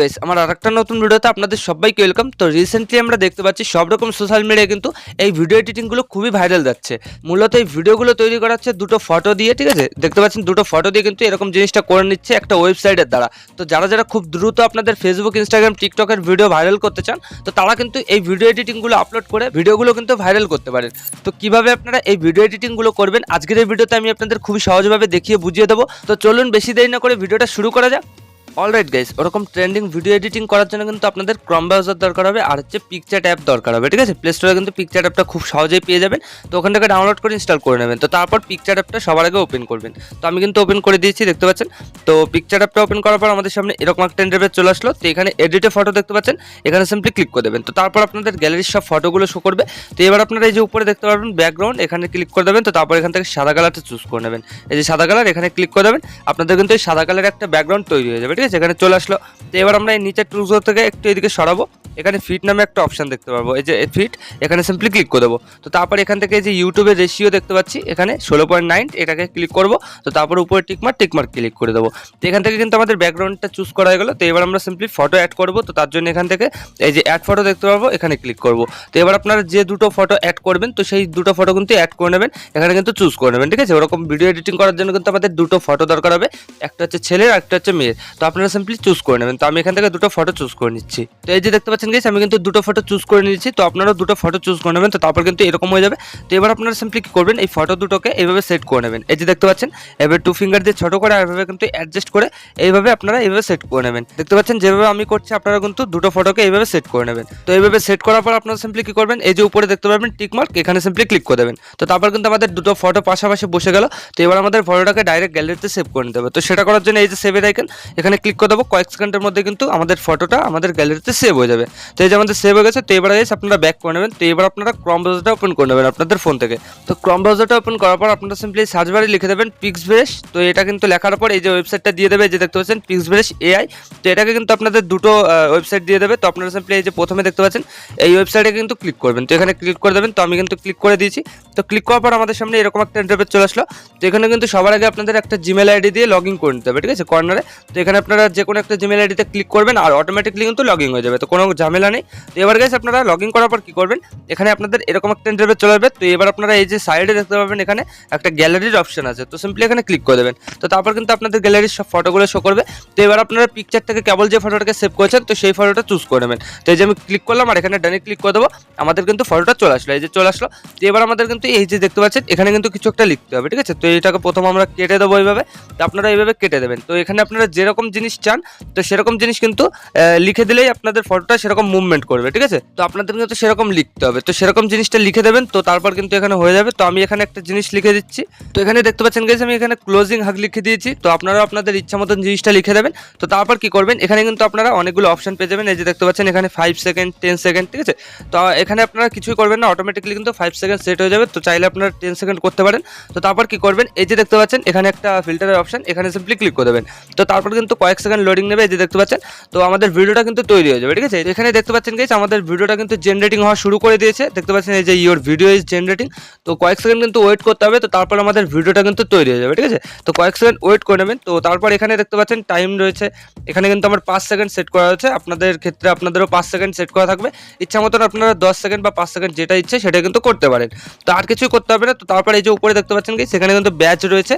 Guess আমার আরেকটা নতুন ভিডিওতে আপনাদের সবাইকে ওয়েলকাম তো রিসেন্টলি আমরা দেখতে পাচ্ছি সব রকম সোশ্যাল মিডিয়ায় কিন্তু এই ভিডিও এডিটিংগুলো খুবই ভাইরাল যাচ্ছে। মূলত এই ভিডিওগুলো তৈরি করা হচ্ছে দুটো ফটো দিয়ে, ঠিক আছে? দেখতে পাচ্ছেন দুটো ফটো দিয়ে কিন্তু এরকম জিনিসটা করে নিচ্ছে একটা ওয়েবসাইটের দ্বারা। তো যারা যারা খুব দ্রুত আপনাদের ফেসবুক ইনস্টাগ্রাম টিকটকের ভিডিও ভাইরাল করতে চান, তো তারা কিন্তু এই ভিডিও এডিটিংগুলো আপলোড করে ভিডিওগুলো কিন্তু ভাইরাল করতে পারেন। তো কীভাবে আপনারা এই ভিডিও এডিটিংগুলো করবেন? আজকের এই ভিডিওতে আমি আপনাদের খুবই সহজভাবে দেখিয়ে বুঝিয়ে দেবো। তো চলুন বেশি দেরি না করে ভিডিওটা শুরু করা যাক। অলরাইট গাইস ওরকম ট্রেন্ডিং ভিডিও এডিটিং করার জন্য কিন্তু আপনাদের ক্রম ব্রাউজার দরকার হবে আর হচ্ছে পিকচার অ্যাপ দরকার হবে, ঠিক আছে? প্লে স্টোরে কিন্তু পিকচার অ্যাপটা খুব সহজেই পেয়ে যাবেন। তো ওখান থেকে ডাউনলোড করে ইনস্টল করে নেবেন। তো তারপর পিকচার অ্যাপটা সবার আগে ওপেন করবেন। তো আমি কিন্তু ওপেন করে দিয়েছি, দেখতে পাচ্ছেন? তো পিকচার অ্যাপটা ওপেন করার পর আমাদের সামনে এরকম একটা ইন্টারভেস চলে আসলো। তো এখানে এডিটে ফটো দেখতে পাচ্ছেন? এখানে সিম্পলি ক্লিক করে দেবেন। তো তারপর আপনাদের গ্যালারির সব ফটোগুলো শো করবে। তো এবার আপনারা এই যে উপরে দেখতে পারবেন ব্যাকগ্রাউন্ড এখানে ক্লিক করে দেবেন। তো তারপর এখান থেকে সাদা কালারটা চুজ করে নেবেন। এই যে সাদা কালার এখানে ক্লিক করে দেবেন। আপনাদের কিন্তু এই সাদা কালারের একটা ব্যাকগ্রাউন্ড তৈরি হয়ে যাবে ঠিক আছে, এখানে চলে আসলো। তো এবার আমরা এই নিচের টুলসগুলো থেকে একটু এদিকে সরাবো। এখানে ফিট নামে একটা অপশন দেখতে পারব। এই যে ফিট এখানে সিম্পলি ক্লিক করে দেবো। তো তারপর এখান থেকে যে ইউটিউবের রেশিও দেখতে পাচ্ছি, এখানে ষোলো পয়েন্ট নাইন এটাকে ক্লিক করব। তো তারপর উপরে টিকমার্ক টিকমার্ক ক্লিক করে দেবো। তো এখান থেকে কিন্তু আমাদের ব্যাকগ্রাউন্ডটা চুজ করা হয়ে গেলো। তো এবার আমরা সিম্পলি ফটো অ্যাড করব। তো তার জন্য এখান থেকে এই যে অ্যাড ফটো দেখতে পারব, এখানে ক্লিক করব। তো এবার আপনারা যে দুটো ফটো অ্যাড করবেন, তো সেই দুটো ফটো কিন্তু অ্যাড করে নেবেন। এখানে কিন্তু চুজ করে নেবেন, ঠিক আছে? ওরকম ভিডিও এডিটিং করার জন্য কিন্তু আমাদের দুটো ফটো দরকার হবে। একটা হচ্ছে ছেলের আর একটা হচ্ছে মেয়ের। তো আপনারা সিম্পলি চুজ করে নেবেন। তো আমি এখান থেকে দুটো ফটো চুজ করে নিচ্ছি। তো এই যে দেখতে পাচ্ছেন গেছি আমি কিন্তু দুটো ফটো চুজ করে নিচ্ছি তো আপনারা দুটো ফটো চুজ করে নেবেন, তো তারপর কিন্তু এরকম হয়ে যাবে। তো এবার আপনারা সিম্পলি কি করবেন, এই ফটো দুটোকে এইভাবে সেট করে নেবেন। এই যে দেখতে পাচ্ছেন এবার টু ফিঙ্গার দিয়ে ছোট করে এভাবে কিন্তু অ্যাডজাস্ট করে এইভাবে আপনারা এইভাবে সেট করে নেবেন। দেখতে পাচ্ছেন, যেভাবে আমি করছি, আপনারা কিন্তু দুটো ফটোকে এইভাবে সেট করে নেবেন। তো এইভাবে সেট করার পর আপনারা সিম্পলি কি করবেন, এই যে উপরে দেখতে পাবেন টিকমার্ক এখানে সিম্পলি ক্লিক করে দেবেন। তো তারপর কিন্তু আমাদের দুটো ফটো পাশাপাশি বসে গেল। তো এবার আমাদের ফটোটাকে ডাইরেক্ট গ্যালারিতে সেভ করে নিতে হবে। তো সেটা করার জন্য এই যে সেভের আইকন এখানে ক্লিক করে দেবো, কয়েক সেকেন্ডের মধ্যে কিন্তু আমাদের ফটোটা আমাদের গ্যালারিতে সেভ হয়ে যাবে। তো এই যে আমাদের সেভ হয়ে গেছে, তো এবার এসে আপনারা ব্যাক করে নেবেন, তো এবার আপনারা ক্রম ব্রাউজারটা ওপেন করে নেবেন আপনাদের ফোন থেকে। তো ক্রম ব্রাউজারটা ওপেন করার পর আপনারা সিম্পলি সার্চ বারে লিখে দেবেন পিক্স ব্রেশ তো এটা কিন্তু লেখার পর এই যে ওয়েবসাইটটা দিয়ে দেবে যে দেখতে পাচ্ছেন পিক্স ব্রেশ এআই তো এটাকে কিন্তু আপনাদের দুটো ওয়েবসাইট দিয়ে দেবে। তো আপনারা সিম্পলি এই যে প্রথমে দেখতে পাচ্ছেন, এই ওয়েবসাইটে কিন্তু ক্লিক করবেন। তো এখানে ক্লিক করে দেবেন, তো আমি কিন্তু ক্লিক করে দিয়েছি। তো ক্লিক করার পর আমাদের সামনে এরকম একটা ইন্টারভেস চলে আসলো। তো এখানে কিন্তু সবার আগে আপনাদের একটা জিমেল আইডি দিয়ে লগ ইন করে নিতে হবে, ঠিক আছে? কর্নারে তো এখানে যে কোনো একটা জিমেল আইডিতে ক্লিক করবেন আর অটোমেটিকলি কিন্তু লগ হয়ে যাবে। তো কোনো ঝামেলা নেই। তো এবার গেছে আপনারা লগ করার পর কী করবেন? এখানে আপনাদের এরকম একটা ইন্টারভেস চলে আসবে। তো এবার আপনারা এই যে সাইডে দেখতে পাবেন এখানে একটা গ্যালারির অপশন আছে। তো সিম্পলি এখানে ক্লিক করে দেবেন। তো তারপর কিন্তু আপনাদের গ্যালারির সব ফটোগুলো শো করবে। তো এবার আপনারা পিকচার থেকে কেবল যে ফটোটাকে সেভ করেছেন, তো সেই ফটোটা চুজ করে নেবেন। তো এই যে আমি ক্লিক করলাম আর এখানে ডানে ক্লিক করে দেবো। আমাদের কিন্তু ফটোটা চলে আসলো। এই যে চলে আসলো। তো এবার আমাদের কিন্তু এই যে দেখতে পাচ্ছেন, এখানে কিন্তু কিছু একটা লিখতে হবে, ঠিক আছে? তো এইটাকে প্রথম আমরা কেটে দেবো এইভাবে। তো আপনারা এইভাবে কেটে দেবেন। তো এখানে আপনারা যেরকম জিনিস চান, তো সেরকম জিনিস কিন্তু লিখে দিলেই আপনাদের ফটোটা সেরকম মুভমেন্ট করবে, ঠিক আছে? তো আপনাদের কিন্তু সেরকম লিখতে হবে। তো সেরকম জিনিসটা লিখে দেবেন, তো তারপর কিন্তু এখানে হয়ে যাবে। তো আমি এখানে একটা জিনিস লিখে দিচ্ছি। তো এখানে দেখতে পাচ্ছেন গেছে আমি এখানে ক্লোজিং হাগ লিখে দিয়েছি। তো আপনারা আপনাদের ইচ্ছা মতন জিনিসটা লিখে দেবেন। তো তারপর কি করবেন, এখানে কিন্তু আপনারা অনেকগুলো অপশন পেয়ে যাবেন। এই যে দেখতে পাচ্ছেন, এখানে ফাইভ সেকেন্ড টেন সেকেন্ড ঠিক আছে? তো এখানে আপনারা কিছুই করবেন না অটোমেটিকলি কিন্তু ফাইভ সেকেন্ড সেট হয়ে যাবে। তো চাইলে আপনারা টেন সেকেন্ড করতে পারেন। তো তারপর কি করবেন, এই যে দেখতে পাচ্ছেন, এখানে একটা ফিল্টারের অপশন এখানে সিম্পলি ক্লিক করে দেবেন। তো তারপর কিন্তু কয়েক সেকেন্ড লোডিং নেবে যে দেখতে পাচ্ছেন? তো আমাদের ভিডিওটা কিন্তু তৈরি হয়ে যাবে, ঠিক আছে? এখানে দেখতে পাচ্ছেন গেছে আমাদের ভিডিওটা কিন্তু জেনারেটিং হওয়া শুরু করে দিয়েছে। দেখতে পাচ্ছেন এই যে ইওর ভিডিও ইজ জেনারেটিং তো কয়েক সেকেন্ড কিন্তু ওয়েট করতে হবে, তো তারপর আমাদের ভিডিওটা কিন্তু তৈরি হয়ে যাবে, ঠিক আছে? তো কয়েক সেকেন্ড ওয়েট করে নেবেন। তো তারপর এখানে দেখতে পাচ্ছেন টাইম রয়েছে। এখানে কিন্তু আমার পাঁচ সেকেন্ড সেট করা হয়েছে। আপনাদের ক্ষেত্রে আপনাদেরও পাঁচ সেকেন্ড সেট করা থাকবে। ইচ্ছা মতন আপনারা দশ সেকেন্ড বা পাঁচ সেকেন্ড যেটা ইচ্ছে সেটা কিন্তু করতে পারেন। তো আর কিছুই করতে হবে না। তো তারপর এই যে উপরে দেখতে পাচ্ছেন কি সেখানে কিন্তু ব্যাচ রয়েছে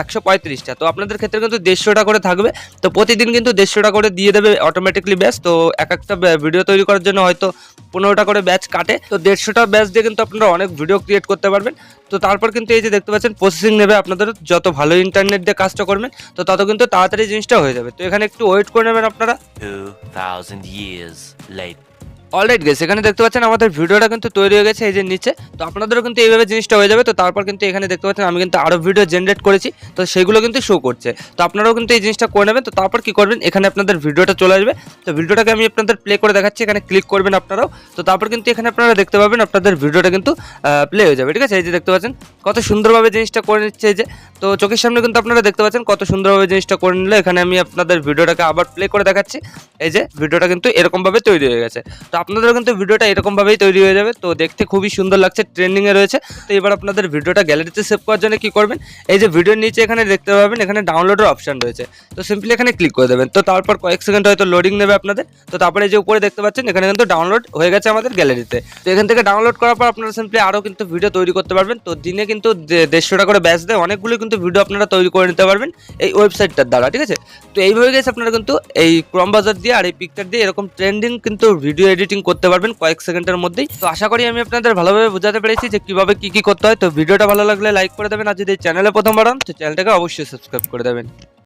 একশো পঁয়ত্রিশটা। তো আপনাদের ক্ষেত্রে কিন্তু দেড়শোটা করে থাকবে। তো প্রতিদিন কিন্তু দেড়শোটা করে দিয়ে দেবে অটোমেটিকলি ব্যাচ তো এক একটা ভিডিও তৈরি করার জন্য হয়তো পনেরোটা করে ব্যাচ কাটে। তো দেড়শোটা ব্যাচ দিয়ে কিন্তু আপনারা অনেক ভিডিও ক্রিয়েট করতে পারবেন। তো তারপর কিন্তু এই যে দেখতে পাচ্ছেন প্রসেসিং নেবে আপনাদের যত ভালো ইন্টারনেট দিয়ে কাজটা করবেন তো তত কিন্তু তাড়াতাড়ি জিনিসটা হয়ে যাবে। তো এখানে একটু ওয়েট করে নেবেন আপনারা। 2,000 years later. অলরাইট গেছে এখানে দেখতে পাচ্ছেন আমাদের ভিডিওটা কিন্তু তৈরি হয়ে গেছে, এই যে নিচে। তো আপনাদেরও কিন্তু এইভাবে জিনিসটা হয়ে যাবে। তো তারপর কিন্তু এখানে দেখতে পাচ্ছেন আমি কিন্তু আরও ভিডিও জেনারেট করেছি। তো সেগুলো কিন্তু শো করছে। তো আপনারাও কিন্তু এই জিনিসটা করে নেবেন। তো তারপর কি করবেন? এখানে আপনাদের ভিডিওটা চলে আসবে। তো ভিডিওটাকে আমি আপনাদের প্লে করে দেখাচ্ছি। এখানে ক্লিক করবেন আপনারাও। তো তারপর কিন্তু এখানে আপনারা দেখতে পাবেন আপনাদের ভিডিওটা কিন্তু প্লে হয়ে যাবে। ঠিক আছে? এই যে দেখতে পাচ্ছেন, কত সুন্দরভাবে জিনিসটা করে নিচ্ছে এই যে। তো চোখের সামনে কিন্তু আপনারা দেখতে পাচ্ছেন কত সুন্দরভাবে জিনিসটা করে নিলে। এখানে আমি আপনাদের ভিডিওটাকে আবার প্লে করে দেখাচ্ছি। এই যে ভিডিওটা কিন্তু এরকমভাবে তৈরি হয়ে গেছে। তো আপনাদেরও কিন্তু ভিডিওটা এরকম ভাবেই তৈরি হয়ে যাবে। তো দেখতে খুবই সুন্দর লাগছে ট্রেন্ডিং এ রয়েছে। তো এবার আপনাদের ভিডিওটা গ্যালারিতে সেভ করার জন্য কি করবেন? এই যে ভিডিওর নিচে এখানে দেখতে পাবেন, এখানে ডাউনলোডের অপশন রয়েছে। তো সিম্পলি এখানে ক্লিক করে দেবেন। তো তারপর কয়েক সেকেন্ড হয়তো লোডিং নেবে আপনাদের। তো তারপরে যে উপরে দেখতে পাচ্ছেন, এখানে কিন্তু ডাউনলোড হয়ে গেছে আমাদের গ্যালারিতে তো এখান থেকে ডাউনলোড করার পর আপনারা সিম্পলি আরও কিন্তু ভিডিও তৈরি করতে পারবেন। তো দিনে কিন্তু দেড়শো টাকা করে ব্যাচ দেয়, অনেকগুলো কিন্তু ভিডিও আপনারা তৈরি করে নিতে পারবেন এই ওয়েবসাইটটার দ্বারা, ঠিক আছে? তো এইভাবে গেছে আপনারা কিন্তু এই ক্রম বাজার দিয়ে আর এই পিকচার দিয়ে এরকম ট্রেন্ডিং কিন্তু ভিডিও এডিটিং করতে পারবেন কয়েক সেকেন্ডের মধ্যেই। তো আশা করি আমি আপনাদের ভালোভাবে বোঝাতে পেরেছি যে কীভাবে কি কি করতে হয়। তো ভিডিওটা ভালো লাগলে লাইক করে দেবেন। আর যদি চ্যানেলে প্রথমবার হন, তো চ্যানেলটাকে অবশ্যই সাবস্ক্রাইব করে দেবেন।